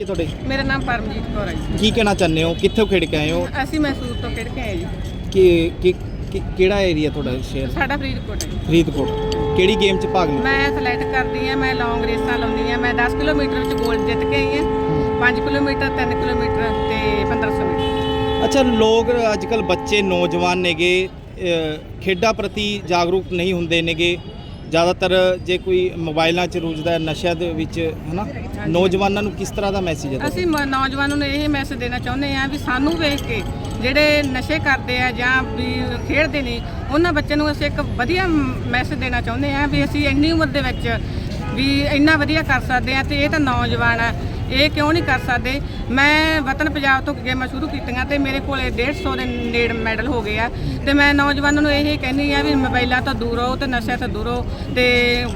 ਕੀ ਤੁਹਾਡੇ? ਮੇਰਾ ਨਾਮ ਪਰਮਜੀਤ ਕੌਰ ਹੈ ਜੀ। ਕੀ ਕਹਿਣਾ ਚਾਹੁੰਦੇ ਹੋ? ਕਿੱਥੋਂ ਖੇਡ ਕੇ ਆਏ ਹੋ? ਅਸੀਂ ਮੈਸੂਰ ਤੋਂ ਖੇਡ ਕੇ ਆਏ ਜੀ। ਕਿ ਕਿ ਕਿ- ਕਿਹੜਾ ਏਰੀਆ ਤੁਹਾਡਾ ਸ਼ਹਿਰ? ਸਾਡਾ ਫਰੀਦਕੋਟ ਹੈ ਜੀ। ਫਰੀਦਕੋਟ। ਕਿਹੜੀ ਗੇਮ 'ਚ ਭਾਗ ਲਿਆ? ਮੈਂ ਐਥਲੈਟ ਕਰਦੀ ਆ ਮੈਂ ਲੌਂਗ ਰੇਸਾਂ ਲਾਉਂਦੀ ਆ ਮੈਂ 10 ਕਿਲੋਮੀਟਰ ਵਿੱਚ 골ਡ ਜਿੱਤ ਕੇ ਆਈ ਆ 5 ਕਿਲੋਮੀਟਰ 3 ਕਿਲੋਮੀਟਰ ਤੇ 1500 ਮੀਟਰ। ਅੱਛਾ ਲੋਕ ਅੱਜ ਕੱਲ ਬੱਚੇ ਨੌਜਵਾਨ ਨੇਗੇ ਖੇਡਾਂ ਪ੍ਰਤੀ ਜਾਗਰੂਕ ਨਹੀਂ ਹੁੰਦੇ ਨੇਗੇ। ਜ਼ਿਆਦਾਤਰ ਜੇ ਕੋਈ ਮੋਬਾਈਲਾਂ 'ਚ ਰੁੱਝਦਾ ਹੈ ਨਸ਼ਿਆਂ ਦੇ ਵਿੱਚ ਹਨਾ? ਨੌਜਵਾਨਾਂ ਨੂੰ ਕਿਸ ਤਰ੍ਹਾਂ ਦਾ ਮੈਸੇਜ ਹੈ? ਅਸੀਂ ਮ- ਨੌਜਵਾਨਾਂ ਨੂੰ ਇਹ ਮੈਸੇਜ ਦੇਣਾ ਚਾਹੁੰਦੇ ਆ ਵੀ ਸਾਨੂੰ ਵੇਖ ਕੇ ਜਿਹੜੇ ਨਸ਼ੇ ਕਰਦੇ ਆ ਜਾਂ ਵੀ ਖੇਡਦੇ ਨੇ ਉਹਨਾਂ ਬੱਚਿਆਂ ਨੂੰ ਅਸੀਂ ਇੱਕ ਵਧੀਆ ਮੈਸੇਜ ਦੇਣਾ ਚਾਹੁੰਦੇ ਆ ਵੀ ਅਸੀਂ ਇੰਨੀ ਉਮਰ ਦੇ ਵਿੱਚ ਵੀ ਇੰਨਾ ਵਧੀਆ ਕਰ ਸਕਦੇ ਆ ਤੇ ਇਹ ਤਾਂ ਨੌਜਵਾਨ ਆ ਇਹ ਕਿਉਂ ਨਹੀਂ ਕਰ ਸਕਦੇ? ਮੈਂ ਵਤਨ ਪੰਜਾਬ ਤੋਂ ਗੇਮਾਂ ਸ਼ੁਰੂ ਕੀਤੀਆਂ ਤੇ ਮੇਰੇ ਕੋਲੇ 150 ਦੇ ਨੇੜ ਮੈਡਲ ਹੋ ਗਏ ਆ। ਤੇ ਮੈਂ ਨੌਜਵਾਨਾਂ ਨੂੰ ਇਹ ਕਹਿੰਦੀ ਆ ਵੀ ਮੋਬਾਈਲਾਂ ਤੋਂ ਦੂਰ ਰਹੋ ਤੇ ਨਸ਼ਿਆਂ ਤੋਂ ਦੂਰ ਰਹੋ ਤੇ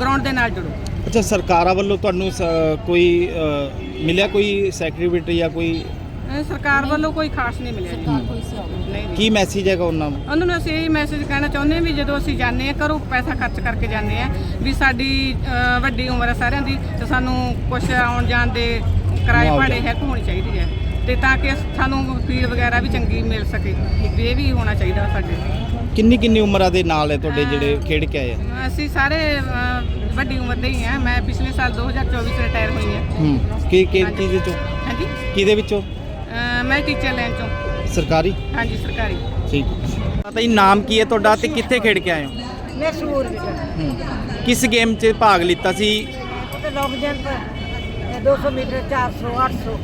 ਗਰਾਊਂਡ ਦੇ ਨਾਲ ਜੁੜੋ। ਅੱਛਾ ਸਰਕਾਰਾਂ ਵੱਲੋਂ ਤੁਹਾਨੂੰ ਸ- ਕੋਈ ਮਿਲਿਆ ਕੋਈ ਸੈਕਟਰੀਬਿਟੀ ਜਾਂ ਕੋਈ? ਸਰਕਾਰ ਵੱਲੋਂ ਕੋਈ ਖਾਸ ਨਹੀਂ ਮਿਲਿਆ ਜੀ। ਨਹੀਂ ਜੀ ਕੀ ਮੈਸੇਜ ਹੈਗਾ ਉਹਨਾਂ ਨੂੰ? ਉਹਨਾਂ ਨੂੰ ਅਸੀਂ ਇਹ ਮੈਸੇਜ ਕਹਿਣਾ ਚਾਹੁੰਦੇ ਹਾਂ ਵੀ ਜਦੋਂ ਅਸੀਂ ਜਾਂਦੇ ਹਾਂ ਘਰੋਂ ਪੈਸਾ ਖਰਚ ਕਰਕੇ ਜਾਂਦੇ ਹਾਂ ਵੀ ਸਾਡੀ ਅਹ, ਵੱਡੀ ਉਮਰ ਹੈ ਸਾਰਿਆਂ ਦੀ ਤੇ ਸਾਨੂੰ ਕੁਝ ਆਉਣ ਜਾਣ ਦੇ ਕਿਰਾਏ ਮੁਆਵਜ਼ਾ। ਭਾੜੇ ਹੈਕ ਹੋਣੀ ਚਾਹੀਦੀ ਹੈ। ਤੇ ਤਾਂ ਕਿ ਸਾਨੂੰ ਫੀਡ ਵਗੈਰਾ ਵੀ ਚੰਗੀ ਮਿਲ ਸਕੇ। ਵੀ ਇਹ ਵੀ ਹੋਣਾ ਚਾਹੀਦਾ ਸਾਡੇ। ਕਿੰਨੀ ਕਿੰਨੀ ਉਮਰਾਂ ਦੇ ਨਾਲ ਹੈ ਤੁਹਾਡੇ ਜਿਹੜੇ ਖੇਡ ਕੇ ਆਏ ਆ? ਅਸੀਂ ਸਾਰੇ ਅਹ, ਵੱਡੀ ਉਮਰ ਦੇ ਹੀ ਮੈਂ ਪਿਛਲੇ ਸਾਲ 2024 ਚ ਰਿਟਾਇਰ ਹੋਈ ਹਾਂ ਹੂੰ। ਕੀ ਕੀ ਹਾਂਜੀ। ਚੀਜ਼ ਵਿੱਚੋਂ? ਹਾਂਜੀ। ਕਿਹਦੇ ਵਿੱਚੋਂ? ਅਹ, ਮੈਂ ਟੀਚਰ ਲਾਈਨ ਚੋਂ। ਸਰਕਾਰੀ? ਹਾਂਜੀ ਸਰਕਾਰੀ। ਠੀਕ। ਪਤਾ ਹੀ ਨਾਮ ਕੀ ਹੈ ਤੁਹਾਡਾ ਤੇ ਕਿੱਥੇ ਖੇਡ ਕੇ ਆਏ ਹੋ? ਮੈਂ ਸੂਰ ਬੇਟਾ ਹੂੰ। ਕਿਸ ਗੇਮ 'ਚ ਭਾਗ ਲਿੱਤਾ ਸੀ? ਤੇ ਲੌਂਗ ਜੰਪ 200 ਮੀਟਰ 400 800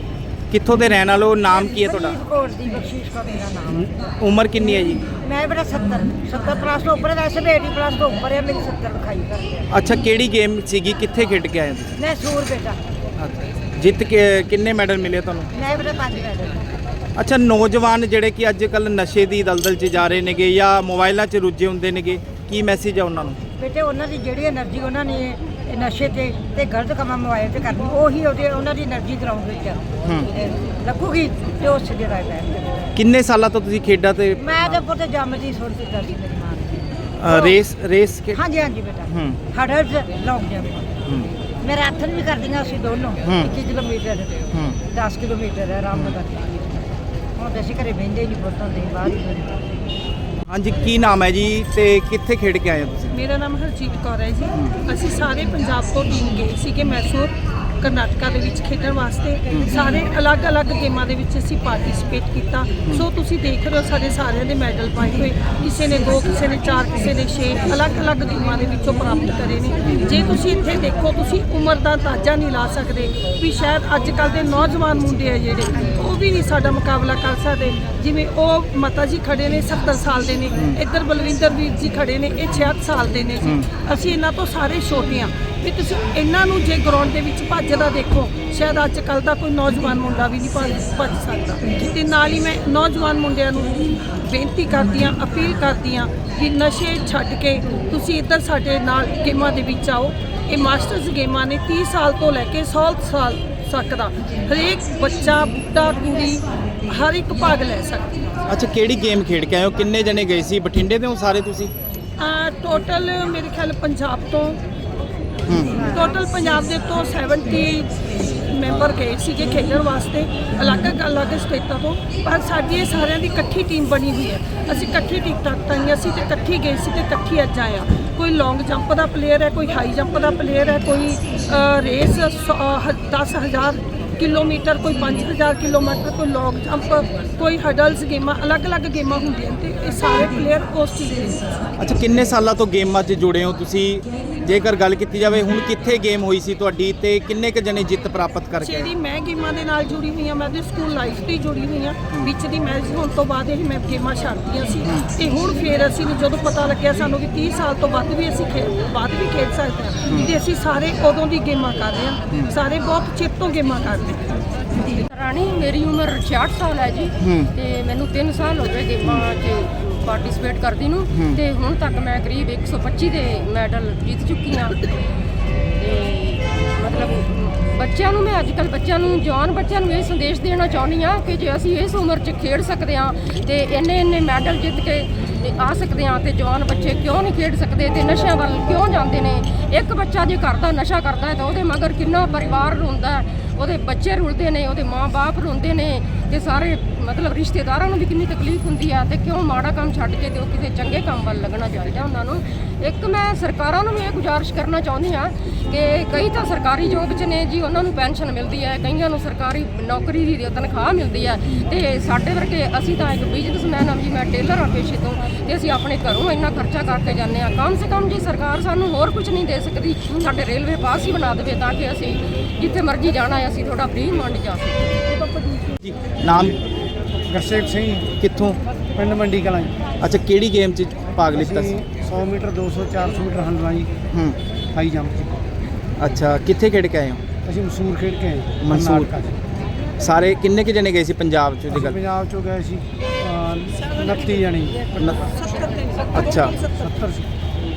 ਕਿੱਥੋਂ ਦੇ ਰਹਿਣ ਵਾਲੇ ਨਾਮ ਕੀ ਹੈ ਤੁਹਾਡਾ? ਉਮਰ ਕਿੰਨੀ ਹੈ ਜੀ? ਮੈਂ ਬੜਾ 70 70 ਪਲੱਸ ਤੋਂ ਉੱਪਰ ਹੈ, ਵੈਸੇ 80 ਪਲੱਸ ਤੋਂ ਉੱਪਰ ਹੈ ਮੇਰੀ 70 ਦਿਖਾਈ ਕਰਦੀ ਹੈ ਅੱਛਾ ਕਿਹੜੀ ਗੇਮ ਸੀਗੀ? ਕਿੱਥੇ ਖੇਡ ਕੇ ਆਏ ਤੁਸੀਂ? ਮੈਂ ਸੂਰ ਬੇਟਾ। ਜਿੱਤ ਕੇ ਕਿੰਨੇ ਮੈਡਲ ਮਿਲੇ ਤੁਹਾਨੂੰ? ਮੈਂ ਬੜਾ ਪੰਜ ਮੈਡਲ। ਅੱਛਾ ਨੌਜਵਾਨ ਜਿਹੜੇ ਕਿ ਅੱਜ ਕੱਲ ਨਸ਼ੇ ਦੀ ਦਲਦਲ 'ਚ ਜਾ ਰਹੇ ਨੇਗੇ ਜਾਂ ਮੋਬਾਈਲਾਂ 'ਚ ਰੁੱਝੇ ਹੁੰਦੇ ਨੇਗੇ ਕੀ ਮੈਸੇਜ ਆ ਉਹਨਾਂ ਨੂੰ? ਬੇਟੇ ਉਹਨਾਂ ਦੀ ਜਿਹੜੀ એનર્ਜੀ ਉਹਨਾਂ ਨੇ ਇਹ ਨਸ਼ੇ ਤੇ ਤੇ ਗਲਤ ਕੰਮਾਂ ਮੋਬਾਈਲ ਤੇ ਕਰਨੀ ਉਹੀ ਉਹਦੇ ਉਹਨਾਂ ਦੀ એનર્ਜੀ ਗਰਾਊਂਡ ਵਿੱਚ ਲੱਗੂਗੀ ਤੇ ਉਸ ਸਿੱਧੇ ਰਾਹ ਪੈ ਕਿੰਨੇ ਸਾਲਾਂ ਤੋਂ ਤੁਸੀਂ ਖੇਡਾਂ ਤੇ ਮੈਂ ਤਾਂ ਪੁੱਤ ਜੰਮਦੀ ਸੁਣਦੀ ਕਰਦੀ ਮੇਰੀ ਮਾਂ ਰੇਸ ਰੇਸ ਕੇ ਹਾਂਜੀ ਹਾਂਜੀ ਬੇਟਾ। ਹੂੰ। ਹੜਰਸ ਲੌਂਗ ਹੂੰ। ਜੰਪ ਮੈਰਾਥਨ ਵੀ ਕਰਦੀਆਂ ਅਸੀਂ ਦੋਨੋਂ। ਹੂੰ। 21 ਕਿਲੋਮੀਟਰ ਹੂੰ। 10 ਕਿਲੋਮੀਟਰ ਹੈ ਰਾਮਨਗਰ ਹੁਣ ਅਸੀਂ ਘਰੇ ਬਹਿੰਦੇ ਨਹੀਂ ਪੁੱਤਾਂ ਦੇ ਬਾਹਰ ਹਾਂਜੀ, ਕੀ ਨਾਮ ਹੈ ਜੀ ਤੇ ਕਿੱਥੇ ਖੇਡ ਕੇ ਆਏ ਹੋ ਤੁਸੀਂ? ਮੇਰਾ ਨਾਮ ਹਰਜੀਤ ਕੌਰ ਹੈ ਜੀ। ਅਸੀਂ ਸਾਰੇ ਪੰਜਾਬ ਤੋਂ ਟੀਮ ਗਏ ਸੀਗੇ ਮੈਸੂਰ ਕਰਨਾਟਕਾ ਦੇ ਵਿੱਚ ਖੇਡਣ ਵਾਸਤੇ। ਸਾਰੇ ਅਲੱਗ-ਅਲੱਗ ਗੇਮਾਂ ਦੇ ਵਿੱਚ ਅਸੀਂ ਪਾਰਟਿਸਿਪੇਟ ਕੀਤਾ। ਸੋ ਤੁਸੀਂ ਦੇਖ ਰਹੇ ਹੋ ਸਾਡੇ ਸਾਰਿਆਂ ਦੇ ਮੈਡਲ ਪਾਏ ਹੋਏ। ਕਿਸੇ ਨੇ ਦੋ, ਕਿਸੇ ਨੇ ਚਾਰ, ਕਿਸੇ ਨੇ ਛੇ। ਅਲੱਗ-ਅਲੱਗ ਗੇਮਾਂ ਦੇ ਵਿੱਚੋਂ ਪ੍ਰਾਪਤ ਕਰੇ ਨੇ। ਜੇ ਤੁਸੀਂ ਇੱਥੇ ਦੇਖੋ, ਤੁਸੀਂ ਉਮਰ ਦਾ ਅੰਦਾਜ਼ਾ ਨਹੀਂ ਲਾ ਸਕਦੇ ਵੀ ਸ਼ਾਇਦ ਅੱਜ ਕੱਲ ਦੇ ਨੌਜਵਾਨ ਮੁੰਡੇ ਆ ਜਿਹੜੇ ਵੀ ਨਹੀਂ ਸਾਡਾ ਮੁਕਾਬਲਾ ਕਰ ਸਕਦੇ। ਜਿਵੇਂ ਉਹ ਮਾਤਾ ਜੀ ਖੜੇ ਨੇ 70 ਸਾਲ ਦੇ ਨੇ। ਇੱਧਰ ਬਲਵਿੰਦਰ ਵੀਰ ਜੀ ਖੜੇ ਨੇ ਇਹ 66 ਸਾਲ ਦੇ ਨੇ ਜੀ। ਅਸੀਂ ਇਹਨਾਂ ਤੋਂ ਸਾਰੇ ਛੋਟੇ ਆ ਵੀ ਤੁਸੀਂ ਇਹਨਾਂ ਨੂੰ ਜੇ ਗਰਾਊਂਡ ਦੇ ਵਿੱਚ ਭੱਜਦਾ ਦੇਖੋ ਸ਼ਾਇਦ ਅੱਜ ਕੱਲ ਦਾ ਕੋਈ ਨੌਜਵਾਨ ਮੁੰਡਾ ਵੀ ਨਹੀਂ ਭੱਜ ਭੱਜ ਸਕਦਾ। ਤੇ ਨਾਲ ਹੀ ਮੈਂ ਨੌਜਵਾਨ ਮੁੰਡਿਆਂ ਨੂੰ ਬੇਨਤੀ ਕਰਦੀ ਆ ਅਪੀਲ ਕਰਦੀ ਆ ਕਿ ਨਸ਼ੇ ਛੱਡ ਕੇ ਤੁਸੀਂ ਇੱਧਰ ਸਾਡੇ ਨਾਲ ਗੇਮਾਂ ਦੇ ਵਿੱਚ ਆਓ। ਇਹ ਮਾਸਟਰਸ ਗੇਮਾਂ ਨੇ 30 ਸਾਲ ਤੋਂ ਲੈ ਕੇ 100 ਸਾਲ ਤੱਕ ਦਾ ਹਰੇਕ ਬੱਚਾ ਬੁੱਢਾ ਕੁੜੀ ਹਰ ਇੱਕ ਭਾਗ ਲੈ ਸਕਦਾ। ਅੱਛਾ ਕਿਹੜੀ ਗੇਮ ਖੇਡ ਕੇ ਆਏ ਹੋ? ਕਿੰਨੇ ਜਣੇ ਗਏ ਸੀ? ਬਠਿੰਡੇ ਦੇ ਹੋ ਸਾਰੇ ਤੁਸੀਂ? ਟੋਟਲ ਮੇਰੇ ਖਿਆਲ ਪੰਜਾਬ ਤੋਂ ਟੋਟਲ ਪੰਜਾਬ ਦੇ ਤੋਂ 70 ਮੈਂਬਰ ਗਏ ਸੀਗੇ ਖੇਡਣ ਵਾਸਤੇ ਅਲੱਗ ਅਲੱਗ ਸਟੇਟਾਂ ਤੋਂ ਪਰ ਸਾਡੀ ਇਹ ਸਾਰਿਆਂ ਦੀ ਇਕੱਠੀ ਟੀਮ ਬਣੀ ਹੋਈ ਹੈ। ਅਸੀਂ ਇਕੱਠੀ ਟਿਕਟਾਂ ਤਾਈਆਂ ਸੀ ਤੇ ਇਕੱਠੀ ਗਏ ਸੀ ਤੇ ਇਕੱਠੀ ਅੱਜ ਆਇਆ ਕੋਈ ਲੌਂਗ ਜੰਪ ਦਾ ਪਲੇਅਰ ਹੈ ਕੋਈ ਹਾਈ ਜੰਪ ਦਾ ਪਲੇਅਰ ਹੈ ਕੋਈ ਅ, ਰੇਸ 10000 ਕਿਲੋਮੀਟਰ ਕੋਈ 5000 ਕਿਲੋਮੀਟਰ ਕੋਈ ਲੌਂਗ ਜੰਪ ਕੋਈ ਹਡਲਸ ਗੇਮਾਂ ਅਲੱਗ-ਅਲੱਗ ਗੇਮਾਂ ਹੁੰਦੀਆਂ ਤੇ ਇਹ ਸਾਰੇ ਪਲੇਅਰ ਉਸ ਚੀਜ਼ ਦੇ ਅੱਛਾ ਕਿੰਨੇ ਸਾਲਾਂ ਤੋਂ ਗੇਮਾਂ 'ਚ ਜੁੜੇ ਹੋ ਤੁਸੀਂ? ਜੇਕਰ ਗੱਲ ਕੀਤੀ ਜਾਵੇ ਹੁਣ ਕਿੱਥੇ ਗੇਮ ਹੋਈ ਸੀ ਤੁਹਾਡੀ ਤੇ ਕਿੰਨੇ ਕ ਜਣੇ ਜਿੱਤ ਪ੍ਰਾਪਤ ਕਰਕੇ ਆਏ? ਜਿਹੜੀ ਮੈਂ ਗੇਮਾਂ ਦੇ ਨਾਲ ਜੁੜੀ ਹੋਈ ਹਾਂ ਮੈਂ ਉਹਦੀ ਸਕੂਲ ਲਾਈਫ ਤੇ ਹੀ ਜੁੜੀ ਹੋਈ ਹਾਂ। ਵਿੱਚ ਦੀ ਮੈਰਿਜ ਹੋਣ ਤੋਂ ਬਾਅਦ ਹੀ ਮੈਂ ਗੇਮਾਂ ਛੱਡਦੀਆਂ ਸੀ। ਤੇ ਹੁਣ ਫੇਰ ਅਸੀਂ ਨੂੰ ਜਦੋਂ ਪਤਾ ਲੱਗਿਆ ਸਾਨੂੰ ਵੀ 30 ਸਾਲ ਤੋਂ ਵੱਧ ਵੀ ਅਸੀਂ ਖੇਡ ਵੱਧ ਵੀ ਖੇਡ ਸਕਦੇ ਹਾਂ ਤੇ ਅਸੀਂ ਸਾਰੇ ਉਦੋਂ ਦੀ ਗੇਮਾਂ ਕਰ ਰਹੇ ਹਾਂ। ਸਾਰੇ ਬਹੁਤ ਚਿਰ ਤੋਂ ਗੇਮਾਂ ਕਰਦੇ ਹਾਂ। ਰਾਣੀ ਮੇਰੀ ਉਮਰ 66 ਸਾਲ ਹੈ ਜੀ। ਤੇ ਮੈਨੂੰ 3 ਸਾਲ ਹੋ ਗਏ ਗੇਮਾਂ 'ਚ ਪਾਰਟਿਸਿਪੇਟ ਕਰਦੀ ਨੂੰ ਤੇ ਹੁਣ ਤੱਕ ਮੈਂ ਕਰੀਬ 125 ਦੇ ਮੈਡਲ ਜਿੱਤ ਚੁੱਕੀ ਹਾਂ। ਤੇ ਮਤਲਬ ਬੱਚਿਆਂ ਨੂੰ ਮੈਂ ਅੱਜ ਕੱਲ ਬੱਚਿਆਂ ਨੂੰ ਜਵਾਨ ਬੱਚਿਆਂ ਨੂੰ ਇਹ ਸੰਦੇਸ਼ ਦੇਣਾ ਚਾਹੁੰਦੀ ਆ ਕਿ ਜੇ ਅਸੀਂ ਇਸ ਉਮਰ 'ਚ ਖੇਡ ਸਕਦੇ ਹਾਂ ਤੇ ਇੰਨੇ ਇੰਨੇ ਮੈਡਲ ਜਿੱਤ ਕੇ ਤੇ ਆ ਸਕਦੇ ਆ ਤੇ ਜਵਾਨ ਬੱਚੇ ਕਿਉਂ ਨਹੀਂ ਖੇਡ ਸਕਦੇ ਤੇ ਨਸ਼ਿਆਂ ਵੱਲ ਕਿਉਂ ਜਾਂਦੇ ਨੇ? ਇੱਕ ਬੱਚਾ ਜੇ ਘਰ ਦਾ ਨਸ਼ਾ ਕਰਦਾ ਹੈ ਤਾਂ ਉਹਦੇ ਮਗਰ ਕਿੰਨਾ ਪਰਿਵਾਰ ਰੋਂਦਾ ਉਹਦੇ ਬੱਚੇ ਰੁਲਦੇ ਨੇ ਉਹਦੇ ਮਾਂ-ਬਾਪ ਰੋਂਦੇ ਨੇ ਤੇ ਸਾਰੇ ਮਤਲਬ ਰਿਸ਼ਤੇਦਾਰਾਂ ਨੂੰ ਵੀ ਕਿੰਨੀ ਤਕਲੀਫ ਹੁੰਦੀ ਆ ਤੇ ਕਿਉਂ ਮਾੜਾ ਕੰਮ ਛੱਡ ਕੇ ਤੇ ਉਹ ਕਿਸੇ ਚੰਗੇ ਕੰਮ ਵੱਲ ਲੱਗਣਾ ਚਾਹੀਦਾ ਉਹਨਾਂ ਨੂੰ। ਇੱਕ ਮੈਂ ਸਰਕਾਰਾਂ ਨੂੰ ਵੀ ਇਹ ਗੁਜ਼ਾਰਿਸ਼ ਕਰਨਾ ਚਾਹੁੰਦੀ ਆ ਕਿ ਕਈ ਤਾਂ ਸਰਕਾਰੀ ਜੋਬ 'ਚ ਨੇ ਜੀ, ਉਹਨਾਂ ਨੂੰ ਪੈਨਸ਼ਨ ਮਿਲਦੀ ਹੈ, ਕਈਆਂ ਨੂੰ ਸਰਕਾਰੀ ਨੌਕਰੀ ਦੀ ਤਨਖਾਹ ਮਿਲਦੀ ਹੈ ਤੇ ਸਾਡੇ ਵਰਗੇ ਅਸੀਂ ਤਾਂ ਇੱਕ ਬਿਜ਼ਨਸਮੈਨ ਹਾਂ ਜੀ, ਮੈਂ ਟੇਲਰ ਹਾਂ ਪੇਸ਼ੇ ਤੋਂ ਤੇ ਅਸੀਂ ਆਪਣੇ ਘਰੋਂ ਇੰਨਾ ਖਰਚਾ ਕਰਕੇ ਜਾਂਦੇ ਆ ਕਮ ਸੇ ਕਮ ਜੀ ਸਰਕਾਰ ਸਾਨੂੰ ਹੋਰ ਕੁਝ ਨਹੀਂ ਦੇ ਸਕਦੀ, ਸਾਡੇ ਰੇਲਵੇ ਪਾਸ ਹੀ ਬਣਾ ਦੇਵੇ ਤਾਂ ਕਿ ਅਸੀਂ ਜਿੱਥੇ ਮਰਜ਼ੀ ਜਾਣਾ ਹੈ, ਅਸੀਂ ਥੋੜਾ ਫ੍ਰੀ ਮੰਡ ਜਾ ਸਕੀਏ। ਨਾਮ ਗਰਸੇਕ ਸਿੰਘ। ਕਿੱਥੋਂ? ਪਿੰਡ ਮੰਡੀ ਕਲਾਂ ਜੀ। ਅੱਛਾ ਕਿਹੜੀ ਗੇਮ 'ਚ ਭਾਗ ਲਿੱਤਾ ਸੀ? ਅਸੀਂ 100 ਮੀਟਰ 200 400 ਮੀਟਰ ਹੰਡਣਾ ਜੀ। ਹੂੰ। ਹਾਈ ਜੰਪ ਅੱਛਾ ਕਿੱਥੇ ਖੇਡ ਕੇ ਆਏ ਹੋ? ਅਸੀਂ ਮਸੂਰ ਖੇਡ ਕੇ ਆਏ ਜੀ, ਮਨਸੂਰ। ਕਰਨਾਟਕਾ 'ਚ। ਸਾਰੇ ਕਿੰਨੇ ਕੁ ਜਣੇ ਗਏ ਸੀ ਪੰਜਾਬ 'ਚ ਦੀ ਅਸੀਂ ਗੱਲ? ਪੰਜਾਬ ਚੋਂ ਗਏ ਸੀ ਅਹ, 29 ਜਣੇ। ਅੱਛਾ। 70 ਸੀ।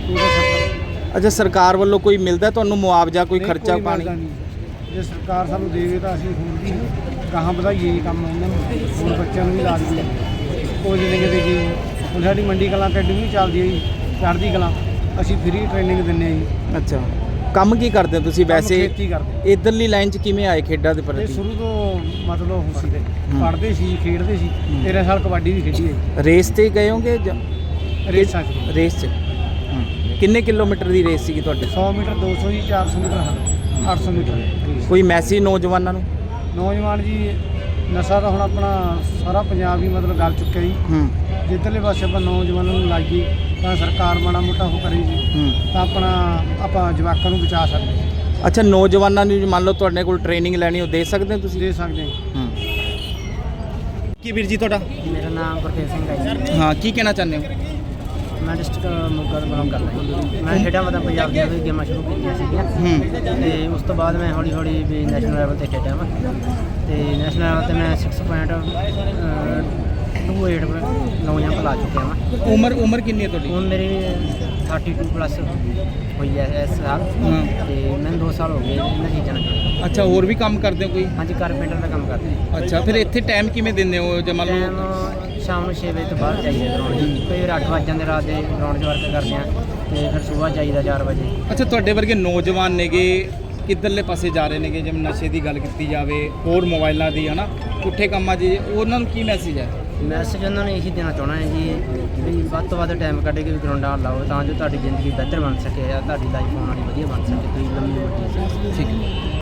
ਪੂਰੇ 70 ਅੱਛਾ ਸਰਕਾਰ ਵੱਲੋਂ ਕੋਈ ਮਿਲਦਾ ਤੁਹਾਨੂੰ ਮੁਆਵਜ਼ਾ ਕੋਈ ਨਹੀਂ, ਖਰਚਾ ਪਾਣੀ ਮਿਲਦਾ ਨਹੀਂ। ਜੇ ਸਰਕਾਰ ਸਾਨੂੰ ਦੇਵੇ ਤਾਂ ਅਸੀਂ ਹੋਰ ਵੀ ਗਾਹਾਂ ਵਧਾਈਏ ਜੀ ਕੰਮ ਉਹਨਾਂ ਨੂੰ ਹੋਰ ਬੱਚਿਆਂ ਨੂੰ ਵੀ ਲਾ ਦਈਏ। ਉਹ ਜਿਹੜੇ ਕਿਤੇ ਜੀ ਹੁਣ ਸਾਡੀ ਮੰਡੀ ਕਲਾਂ ਅਕੈਡਮੀ ਚੱਲਦੀ ਹੈ ਜੀ ਚੜ੍ਹਦੀ ਕਲਾਂ ਅਸੀਂ ਫ੍ਰੀ ਟ੍ਰੇਨਿੰਗ ਦਿੰਦੇ ਹਾਂ ਜੀ। ਅੱਛਾ। ਕੰਮ ਕੀ ਕਰਦੇ ਹੋ ਤੁਸੀਂ ਵੈਸੇ? ਖੇਤੀ ਕਰਦੇ ਇਧਰਲੀ ਲਾਈਨ 'ਚ ਕਿਵੇਂ ਆਏ ਖੇਡਾਂ ਦੇ ਇਹ ਪ੍ਰਤੀ ਸ਼ੁਰੂ ਤੋਂ ਮਤਲਬ ਹੁਣ ਸੀ ਹੂੰ। ਪੜ੍ਹਦੇ ਸੀ ਖੇਡਦੇ ਸੀ। 13 ਸਾਲ ਕਬੱਡੀ ਵੀ ਖੇਡੀ ਹੈ ਰੇਸ ਤੇ ਗਏ ਹੋਗੇ ਜਾਂ ਜੀ। ਰੇਸਾਂ 'ਚ। ਰੇਸ 'ਚ? ਹੂੰ। ਕਿੰਨੇ ਕਿਲੋਮੀਟਰ ਦੀ ਰੇਸ ਸੀਗੀ ਤੁਹਾਡੀ? 100 ਮੀਟਰ 200 ਜੀ 400 ਮੀਟਰ ਹਨ 800 ਮੀਟਰ। ਕੋਈ ਮੈਸੇਜ ਨੌਜਵਾਨਾਂ ਨੂੰ? ਨੌਜਵਾਨ ਜੀ ਨਸ਼ਾ ਤਾਂ ਹੁਣ ਆਪਣਾ ਸਾਰਾ ਪੰਜਾਬ ਹੀ ਮਤਲਬ ਗਲ ਚੁੱਕਿਆ ਜੀ। ਹੂੰ। ਜਿੱਧਰਲੇ ਪਾਸੇ ਆਪਾਂ ਨੌਜਵਾਨਾਂ ਨੂੰ ਲਾਈਏ ਤਾਂ ਸਰਕਾਰ ਮਾੜਾ ਮੋਟਾ ਉਹ ਕਰੇ ਜੀ। ਹੂੰ। ਤਾਂ ਆਪਣਾ ਆਪਾਂ ਜਵਾਕਾਂ ਨੂੰ ਬਚਾ ਸਕਦੇ ਹਾਂ। ਅੱਛਾ ਨੌਜਵਾਨਾਂ ਨੂੰ ਜੇ ਮੰਨ ਲਓ ਤੁਹਾਡੇ ਕੋਲ ਟ੍ਰੇਨਿੰਗ ਲੈਣੀ ਹੋ ਦੇ ਸਕਦੇ ਹੋ ਤੁਸੀਂ? ਦੇ ਸਕਦੇ ਹਾਂ। ਹੂੰ। ਕੀ ਵੀਰ ਜੀ ਤੁਹਾਡਾ? ਮੇਰਾ ਨਾਮ ਗੁਰਤੇਜ ਸਿੰਘ ਹੈ ਜੀ। ਹਾਂ ਕੀ ਕਹਿਣਾ ਚਾਹੁੰਦੇ ਹੋ? ਮੈਂ ਡਿਸਟ੍ਰਿਕਟ ਮੋਗਾ ਤੋਂ ਬਿਲੋਂਗ ਕਰਦਾ ਜੀ ਮੈਂ ਖੇਡਾਂ ਮਤਲਬ ਪੰਜਾਬ ਦੀਆਂ ਵੀ ਗੇਮਾਂ ਸ਼ੁਰੂ ਕੀਤੀਆਂ ਸੀਗੀਆਂ। ਹੂੰ। ਤੇ ਉਸ ਤੋਂ ਬਾਅਦ ਮੈਂ ਹੌਲੀ ਹੌਲੀ ਵੀ ਨੈਸ਼ਨਲ ਲੈਵਲ ਤੇ ਖੇਡਿਆ ਵਾ। ਤੇ ਨੈਸ਼ਨਲ ਲੈਵਲ ਤੇ ਮੈਂ 6.28 ਨੌ ਜੰਪ ਲਾ ਚੁੱਕਿਆ ਵਾ। ਉਮਰ ਉਮਰ ਕਿੰਨੀ ਹੈ ਤੁਹਾਡੀ? ਹੁਣ ਮੇਰੀ 32 ਪਲੱਸ ਹੋਈ ਹੈ ਇਸ ਸਾਲ। ਹਾਂ। ਤੇ ਮੈਨੂੰ 2 ਸਾਲ ਹੋ ਗਏ ਇਹਨਾਂ ਚੀਜ਼ਾਂ ਨਾਲ। ਅੱਛਾ ਹੋਰ ਵੀ ਕੰਮ ਕਰਦੇ ਹੋ ਕੋਈ? ਹਾਂਜੀ ਕਾਰਪੈਂਟਰ ਦਾ ਕੰਮ ਕਰਦੇ ਹਾਂ। ਅੱਛਾ ਫਿਰ ਇੱਥੇ ਟਾਈਮ ਕਿਵੇਂ ਦਿੰਦੇ ਹੋ? ਜੇ ਮੰਨ ਟਾਈਮ ਲਓ ਸ਼ਾਮ ਨੂੰ 6 ਵਜੇ ਤੋਂ ਬਾਅਦ ਚਾਹੀਦਾ ਗਰਾਊਂਡ 'ਚ ਕਈ ਵਾਰ 8 ਵਜੇ ਜਾਂਦੇ ਰਾਤ ਦੇ ਗਰਾਊਂਡ 'ਚ ਵਰਕ ਕਰਦੇ ਆ ਤੇ ਫਿਰ ਸਵੇਰ ਚਾਹੀਦਾ 4 ਵਜੇ। ਅੱਛਾ ਤੁਹਾਡੇ ਵਰਗੇ ਨੌਜਵਾਨ ਨੇਗੇ ਕਿੱਧਰਲੇ ਪਾਸੇ ਜਾ ਰਹੇ ਨੇਗੇ? ਜਿਵੇਂ ਨਸ਼ੇ ਦੀ ਗੱਲ ਕੀਤੀ ਜਾਵੇ ਹੋਰ ਮੋਬਾਈਲਾਂ ਦੀ ਹਨਾ? ਪੁੱਠੇ ਕੰਮਾਂ 'ਚ ਉਹਨਾਂ ਨੂੰ ਕੀ ਮੈਸੇਜ ਹੈ? ਮੈਸੇਜ ਉਹਨਾਂ ਨੂੰ ਇਹੀ ਦੇਣਾ ਚਾਹਣਾ ਹੈ ਜੀ ਵੀ ਵੱਧ ਤੋਂ ਵੱਧ ਟਾਈਮ ਕੱਢ ਕੇ ਵੀ ਗਰਾਊਂਡਾਂ ਲਾਓ ਤਾਂ ਜੋ ਤੁਹਾਡੀ ਜ਼ਿੰਦਗੀ ਬਿਹਤਰ ਬਣ ਸਕੇ ਜਾਂ ਤੁਹਾਡੀ ਲਾਈਫ ਆਉਣ ਵਾਲੀ ਵਧੀਆ ਬਣ ਸਕੇ ਤੁਸੀਂ ਲੰਮੀ ਉਮਰ ਜੀ ਠੀਕ ਹੈ।